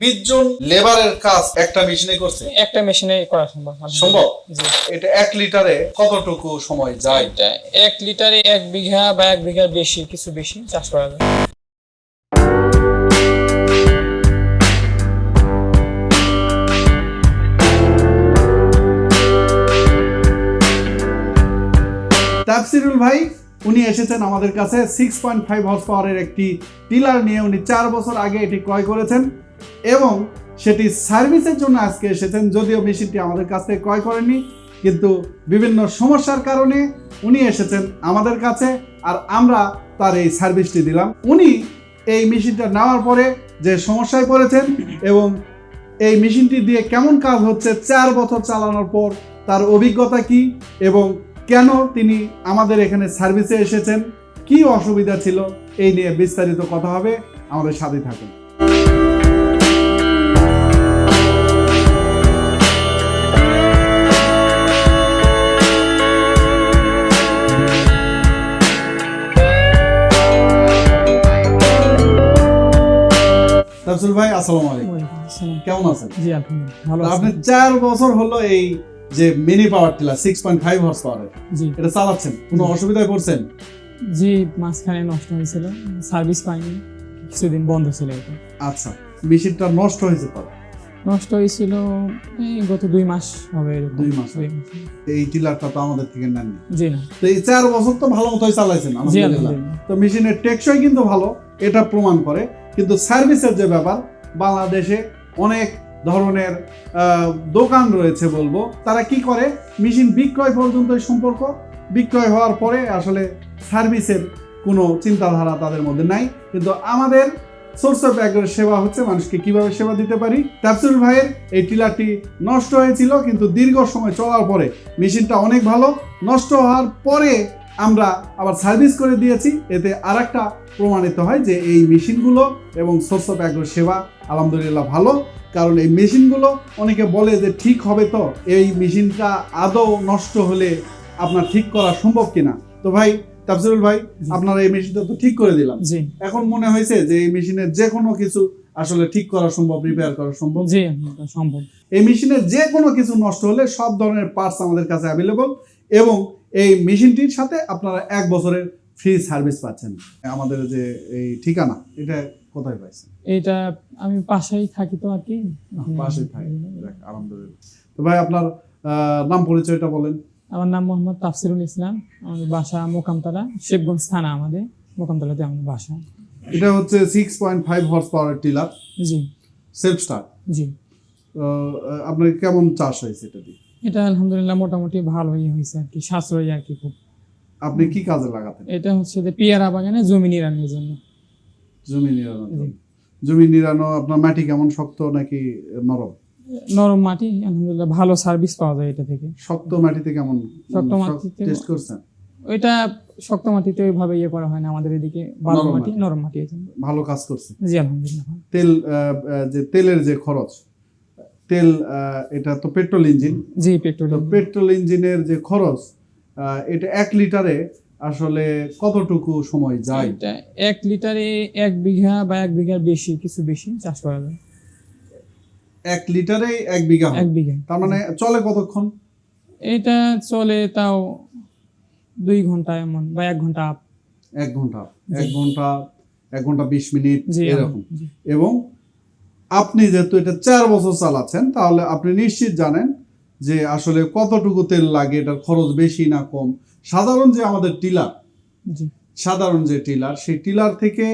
বিশ জন লেবারের কাজ একটা মেশিনে করছে? একটা মেশিনে করা সম্ভব সম্ভব? এটা এক লিটারে কতটুকু সময় যায়? এটা এক লিটারে এক বিঘা বা এক বিঘার বেশি কিছু বেশি চাষ করা যায়। তাফসিরুল ভাই উনি এসেছেন আমাদের কাছে সিক্স পয়েন্ট ফাইভ হর্স পাওয়ারের একটি টিলার নিয়ে। উনি চার বছর আগে এটি ক্রয় করেছেন। এবং সেটি সার্ভিসের জন্য আজকে এসেছেন যদিও মেশিনটি আমাদের কাছ থেকে ক্রয় করেননি, কিন্তু বিভিন্ন সমস্যার কারণে উনি এসেছেন আমাদের কাছে আর আমরা তার এই সার্ভিসটি দিলাম। উনি এই মেশিনটা নেওয়ার পরে যে সমস্যায় পড়েছেন এবং এই মেশিনটি দিয়ে কেমন কাজ হচ্ছে, চার বছর চালানোর পর তার অভিজ্ঞতা কি এবং কেন তিনি আমাদের এখানে সার্ভিসে এসেছেন, কি অসুবিধা ছিল, এই নিয়ে বিস্তারিত কথা হবে। আমাদের সাথে থাকুন। ভাই আসসালামু আলাইকুম। কেমন আছেন? জি আলহামদুলিল্লাহ ভালো আপনি বছর হলো এই যে mini power tiller six point five horse পাওয়ারের জি। এটা চালাচ্ছেন? কোনো অসুবিধায় পড়ছেন? জি মাঝখানে নষ্ট হয়েছিল সার্ভিস পাইনি কিছুদিন বন্ধ ছিল এটা। আচ্ছা মেশিনটা নষ্ট হয়েছে পরে নষ্ট হয়েছিল এই গত দুই মাস হবে দুই মাস। এই টিলারটা তো আমাদের থেকে নেননি। জি। না তো এই চার বছর তো ভালো মতোই চালাইছেন আলহামদুলিল্লাহ। তো মেশিনের টেকসই কিন্তু ভালো এটা প্রমাণ করে। কিন্তু সার্ভিসের যে ব্যাপার, বাংলাদেশে অনেক ধরনের দোকান রয়েছে বলব। তারা কি করে? মেশিন বিক্রয় পর্যন্ত সম্পর্ক। বিক্রয় হওয়ার পরে আসলে সার্ভিসের কোনো চিন্তাধারা তাদের মধ্যে নাই। কিন্তু আমাদের সোর্স অফ অ্যাগ্রের সেবা হচ্ছে মানুষকে কীভাবে সেবা দিতে পারি? তাফসিল ভাইয়ের এই টিলারটি নষ্ট হয়েছিল, কিন্তু দীর্ঘ সময় চলার পরে মেশিনটা অনেক ভালো। নষ্ট হওয়ার পরে আমরা আবার সার্ভিস করে দিয়েছি। এতে আরেকটা প্রমাণিত হয় যে এই মেশিনগুলো এবং সোর্স অফ অ্যাগ্রো সেবা আলহামদুলিল্লাহ ভালো। কারণ এই মেশিনগুলো অনেকে বলে যে ঠিক হবে তো এই মেশিনটা আদৌ নষ্ট হলে আপনার ঠিক করা সম্ভব কিনা? তো ভাই তাফসিরুল ভাই আপনারা এই মেশিনটা তো ঠিক করে দিলাম। এখন মনে হয়েছে যে এই মেশিনের যে কোনো কিছু আসলে ঠিক করা সম্ভব রিপেয়ার করা সম্ভব। জি সম্ভব। এই মেশিনের যে কোনো কিছু নষ্ট হলে সব ধরনের পার্টস আমাদের কাছে অ্যাভেলেবল এবং এই মেশিনটির সাথে আপনারা এক বছরের ফ্রি সার্ভিস পাচ্ছেন। আমাদের যে এই ঠিকানা এটা কোথায় পাইছেন? এটা আমি পাশেই থাকি তো আর কি। পাশে থাকে আলহামদুলিল্লাহ। তো ভাই আপনার নাম পরিচয়টা বলেন। আমার নাম মোহাম্মদ তাফসিরুল ইসলাম। আমাদের বাসা মোকামতলা শিবগঞ্জ থানা আমাদের মোকামতলাতে আমাদের বাসা। এটা হচ্ছে six point five horse power tiller. জি। সেলফ স্টার জি। আপনার কেমন চাষ হয়েছে এটা দিয়ে? এটা আলহামদুলিল্লাহ মোটামুটি ভালোই হয়েছে আর কি সাশ্রয়ী আর কি খুব। আপনি কি কাজে লাগাতেন? এটা হচ্ছে যে পেয়ারা বাগানে জমি নিরানোর জন্য। জমি নিরানো জি। জমি নিরানো আপনার মাটি কেমন শক্ত নাকি নরম? নরম মাটি আলহামদুলিল্লাহ ভালো সার্ভিস পাওয়া যায় এটা থেকে। শক্ত মাটিতে কেমন শক্ত মাটিতে- টেস্ট করছেন? ওইটা শক্ত মাটিতে ওইভাবে ইয়ে করা হয় না আমাদের এদিকে ভালো মাটি। নরম মাটি ভালো কাজ করছে। জি আলহামদুলিল্লাহ তেল যে তেলের যে খরচ তেল এটা তো পেট্রোল ইঞ্জিন। জি পেট্রোল পেট্রোল ইঞ্জিনের যে খরচ এটা এক লিটারে আসলে কতটুকু সময় যায়? এটা এক লিটারে এক বিঘা বা এক বিঘার বেশি কিছু বেশি চাষ করা যায়। এক লিটারে এক বিঘা। এক বিঘা। তার মানে চলে কতক্ষণ? এটা চলে তাও দুই ঘণ্টা এমন বা এক ঘণ্টা আপ। এক ঘণ্টা এক ঘণ্টা এক ঘণ্টা বিশ মিনিট এরকম এবং আপনি যেহেতু এটা চার বছর চালাচ্ছেন তাহলে আপনি নিশ্চিত জানেন যে আসলে কতটুকু তেল লাগে এটার খরচ বেশি না কম। সাধারণ যে আমাদের টিলার সাধারণ যে টিলার সেই টিলার থেকে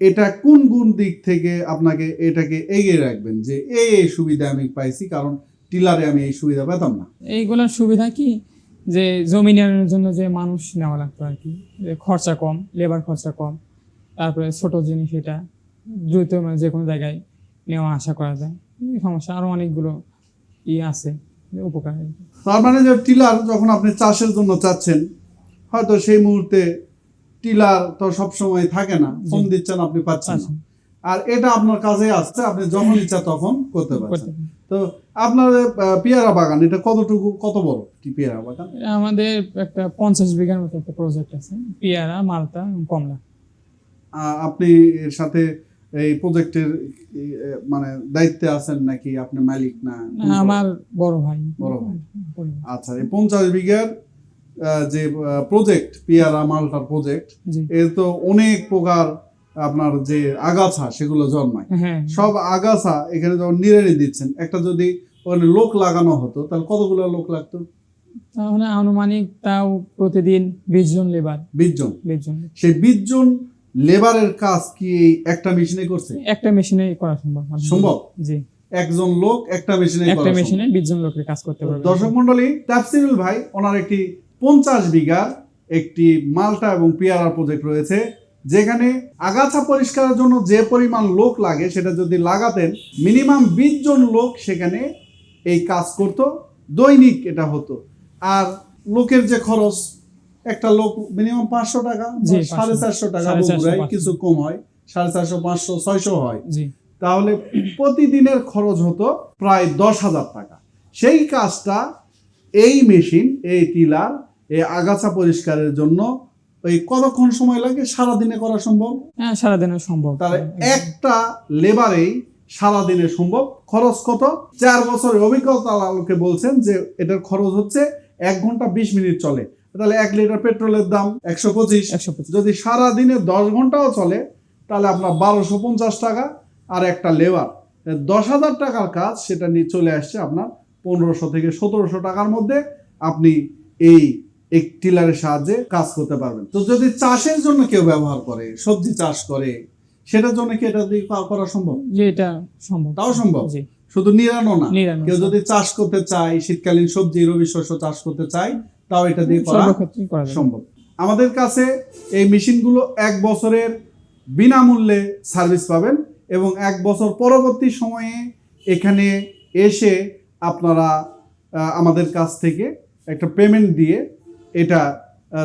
এটা কোন কোন দিক থেকে আপনাকে এটাকে এগিয়ে রাখবেন? যে এই এই সুবিধা আমি পাইছি কারণ টিলারে আমি এই সুবিধা পেতাম না। এইগুলোর সুবিধা কি? যে জমি নেওয়ার জন্য যে মানুষ নেওয়া লাগতো আর কি। খরচা কম লেবার খরচা কম তারপরে ছোট জিনিস এটা দ্রুত মানে যে কোনো জায়গায় নেওয়া আশা করা যায়। এই সমস্যা আরও অনেকগুলো ই আছে উপকার তার মানে যে টিলার যখন আপনি চাষের জন্য চাচ্ছেন হয়তো সেই মুহূর্তে টিলার তো সবসময় থাকে না ফোন দিচ্ছেন আপনি পাচ্ছেন না। আচ্ছা, আর এটা আপনার কাছে আসছে আপনি যখন ইচ্ছা তখন করতে পারছেন। তো আপনার পেয়ারা বাগান এটা কতটুকু কত বড় কি পেয়ারা বাগান? আমাদের একটা পঞ্চাশ বিঘার মতো একটা প্রজেক্ট আছে পেয়ারা মালটা কমলা। আপনি এর সাথে এই প্রজেক্টের মানে দায়িত্বে আছেন নাকি আপনি মালিক না? আমার বড় ভাই। বড় ভাই। আচ্ছা এই পঞ্চাশ বিঘার যে প্রজেক্ট পিয়ারা মালটার প্রজেক্ট এর তো অনেক প্রকার আপনার যে আগাছা সেগুলো জন্মায়। হ্যাঁ। সব আগাছা এখানে যখন নিড়ানি দিচ্ছেন একটা যদি ওখানে লোক লাগানো হতো তাহলে কতগুলো লোক লাগতো? তাহলে আনুমানিক তাও প্রতিদিন বিশ জন লেবার। বিশ জন। বিশ জন। সেই বিশ জন লেবারের কাজ কি একটা মেশিনে করছে? একটা মেশিনে করা সম্ভব। সম্ভব? জি। একজন লোক একটা মেশিনে একটা মেশিনে বিশ জন লোকের কাজ করতে পারবে। দর্শক মন্ডলী তাফসিরুল ভাই ওনার একটি পঞ্চাশ বিঘার একটি মালটা এবং পেয়ারার প্রজেক্ট রয়েছে যেখানে আগাছা পরিষ্কারের জন্য যে পরিমাণ লোক লাগে সেটা যদি লাগাতেন মিনিমাম বিশ জন লোক সেখানে এই কাজ করত দৈনিক এটা হতো। আর লোকের যে খরচ একটা লোক মিনিমাম পাঁচশো টাকা সাড়ে চারশো টাকা বগুড়ায় কিছু কম হয় সাড়ে চারশো পাঁচশো ছয়শো হয়। তাহলে প্রতিদিনের খরচ হতো প্রায় দশ হাজার টাকা। সেই কাজটা এই মেশিন এই টিলার এই আগাছা পরিষ্কারের জন্য ওই কতক্ষণ সময় লাগে? সারাদিনে করা সম্ভব? হ্যাঁ সারাদিনে সম্ভব। তাহলে একটা লেবারেই সারাদিনে সম্ভব। খরচ কত? চার বছরের অভিজ্ঞতা আলোকে বলছেন যে এটার খরচ হচ্ছে এক ঘণ্টা বিশ মিনিট চলে। তাহলে এক লিটার পেট্রোলের দাম একশো পঁচিশ। যদি সারা দিনে দশ ঘন্টাও চলে তাহলে আপনার বারোশো পঞ্চাশ টাকা আর একটা লেবার। দশ হাজার টাকার কাজ সেটা নিয়ে চলে আসছে আপনার পনেরোশো থেকে সতেরোশো টাকার মধ্যে আপনি এই এক টিলারের সাহায্যে কাজ করতে পারবেন। তো যদি চাষের জন্য কেউ ব্যবহার করে সবজি চাষ করে সেটার জন্য কি এটা দিয়ে করা সম্ভব? এটা সম্ভব। তাও সম্ভব? শুধু নিরানো না? কেউ যদি চাষ করতে চায় শীতকালীন সবজি রবি শস্য চাষ করতে চায় তাও এটা দিয়ে করা সম্ভব। আমাদের কাছে এই মেশিনগুলো এক বছরের বিনামূল্যে সার্ভিস পাবেন এবং এক বছর পরবর্তী সময়ে এখানে এসে আপনারা আমাদের কাছ থেকে একটা পেমেন্ট দিয়ে এটা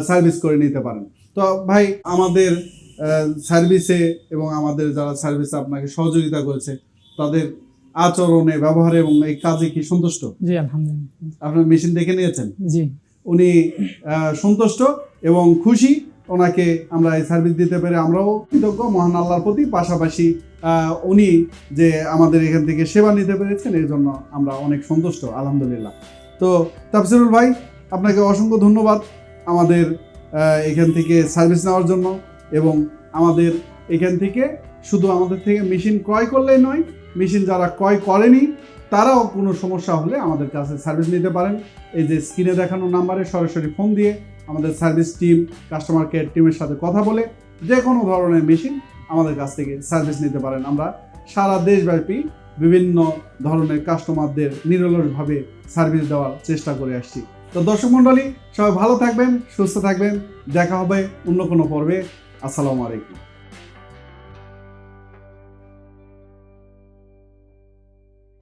সার্ভিস করে নিতে পারেন। তো ভাই আমাদের সার্ভিসে এবং আমাদের যারা সার্ভিসে আপনাকে সহযোগিতা করেছে তাদের আচরণে ব্যবহারে এবং এই কাজে কি সন্তুষ্ট? জি আলহামদুলিল্লাহ। আপনার মেশিন দেখে নিয়েছেন? জি। উনি সন্তুষ্ট এবং খুশি। ওনাকে আমরা এই সার্ভিস দিতে পেরে আমরাও কৃতজ্ঞ। মহান আল্লাহর প্রতি পাশাপাশি উনি যে আমাদের এখান থেকে সেবা নিতে পেরেছেন এর জন্য আমরা অনেক সন্তুষ্ট, আলহামদুলিল্লাহ। তো তাফসিরুল ভাই, আপনাকে অসংখ্য ধন্যবাদ আমাদের এখান থেকে সার্ভিস নেওয়ার জন্য এবং আমাদের এখান থেকে শুধু আমাদের থেকে মেশিন ক্রয় করলেই নয় মেশিন যারা ক্রয় করেনি, তারাও কোনো সমস্যা হলে আমাদের কাছে সার্ভিস নিতে পারেন। এই যে স্ক্রিনে দেখানো নাম্বারে সরাসরি ফোন দিয়ে আমাদের সার্ভিস টিম কাস্টমার কেয়ার টিমের সাথে কথা বলে যে কোনো ধরনের মেশিন আমাদের কাছ থেকে সার্ভিস নিতে পারেন। আমরা সারা দেশব্যাপী বিভিন্ন ধরনের কাস্টমারদের নিরলসভাবে সার্ভিস দেওয়ার চেষ্টা করে আসছি। তো দর্শক মণ্ডলী, সবাই ভালো থাকবেন, সুস্থ থাকবেন। দেখা হবে অন্য কোনো পর্বে। আসসালামু আলাইকুম।